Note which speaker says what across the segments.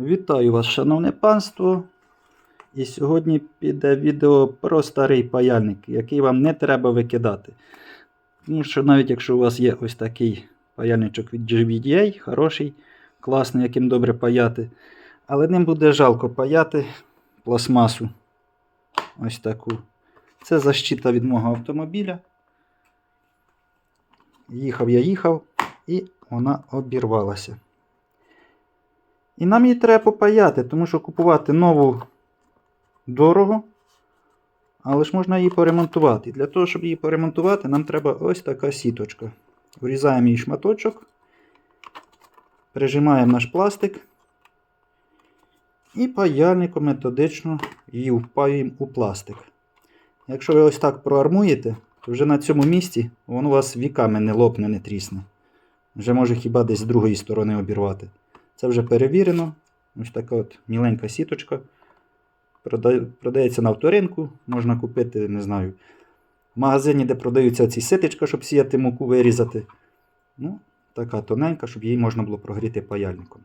Speaker 1: Вітаю вас, шановне панство. І сьогодні піде відео про старий паяльник, який вам не треба викидати. Тому що навіть якщо у вас є ось такий паяльничок від GVDA, хороший, класний, яким добре паяти, але ним буде жалко паяти пластмасу. Ось таку. Це защита від мого автомобіля. Їхав я їхав, і вона обірвалася. І нам її треба попаяти, тому що купувати нову дорого, але ж можна її поремонтувати. Для того, щоб її поремонтувати, нам треба ось така сіточка. Врізаємо її шматочок, прижимаємо наш пластик і паяльником методично її впаюємо у пластик. Якщо ви ось так проармуєте, то вже на цьому місці воно у вас віками не лопне, не трісне. Вже може хіба десь з другої сторони обірвати. Це вже перевірено. Ось така от міленька сіточка. Продається на авторинку. Можна купити, не знаю, в магазині, де продаються ці ситочка, щоб сіяти муку вирізати. Ну, така тоненька, щоб її можна було прогріти паяльником.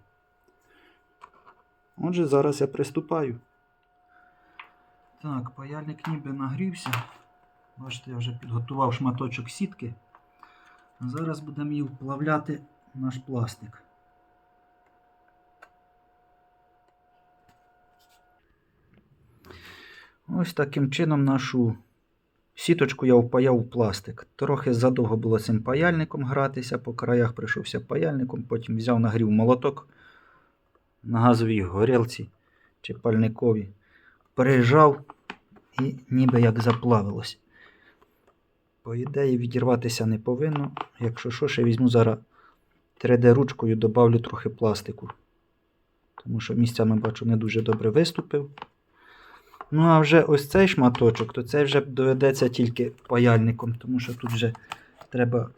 Speaker 1: Отже, зараз я приступаю. Так, паяльник ніби нагрівся. Бачите, я вже підготував шматочок сітки. Зараз будемо її вплавляти в наш пластик. Ось таким чином нашу сіточку я впаяв у пластик. Трохи задовго було цим паяльником гратися, по краях прийшовся паяльником, потім взяв нагрів молоток на газовій горілці чи пальниковій, прижав і ніби як заплавилось. По ідеї відірватися не повинно. Якщо що, ще візьму зараз 3D-ручкою, добавлю трохи пластику. Тому що місцями бачу не дуже добре виступив. Ну, а вже ось цей шматочок, то цей вже доведеться тільки паяльником, тому що тут вже треба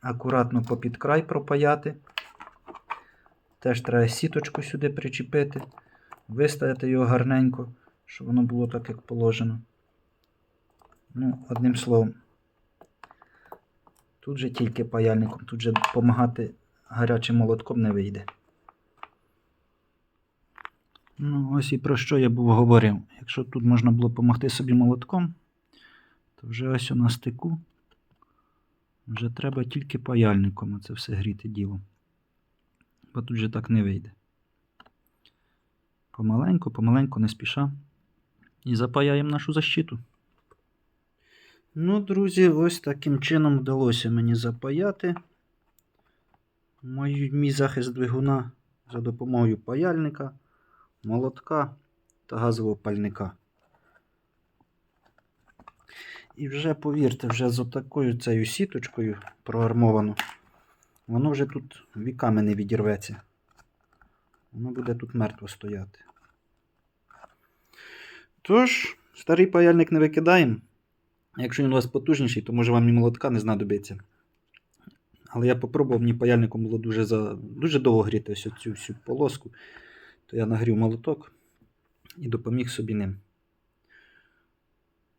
Speaker 1: акуратно попід край пропаяти. Теж треба сіточку сюди причепити, виставити його гарненько, щоб воно було так, як положено. Ну, одним словом, тут же тільки паяльником, тут же допомагати гарячим молотком не вийде. Ну, ось і про що я був говорив. Якщо тут можна було допомогти собі молотком, то вже ось на стику вже треба тільки паяльником це все гріти діло. Бо тут же так не вийде. Помаленьку, помаленьку, не спіша. І запаяємо нашу защиту. Ну, друзі, ось таким чином вдалося мені запаяти мій захист двигуна за допомогою паяльника молотка та газового пальника. І вже, повірте, вже з отакою цією сіточкою проармовано, воно вже тут віками не відірветься. Воно буде тут мертво стояти. Тож, старий паяльник не викидаємо. Якщо він у вас потужніший, то може вам і молотка не знадобиться. Але я попробував, мені паяльником було дуже за... дуже довго гріти ось цю всю полоску я нагрів молоток і допоміг собі ним.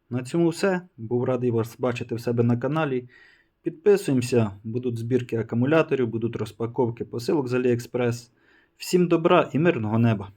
Speaker 1: На цьому все. Був радий вас бачити в себе на каналі. Підписуємося, будуть збірки акумуляторів, будуть розпаковки посилок з AliExpress. Всім добра і мирного неба!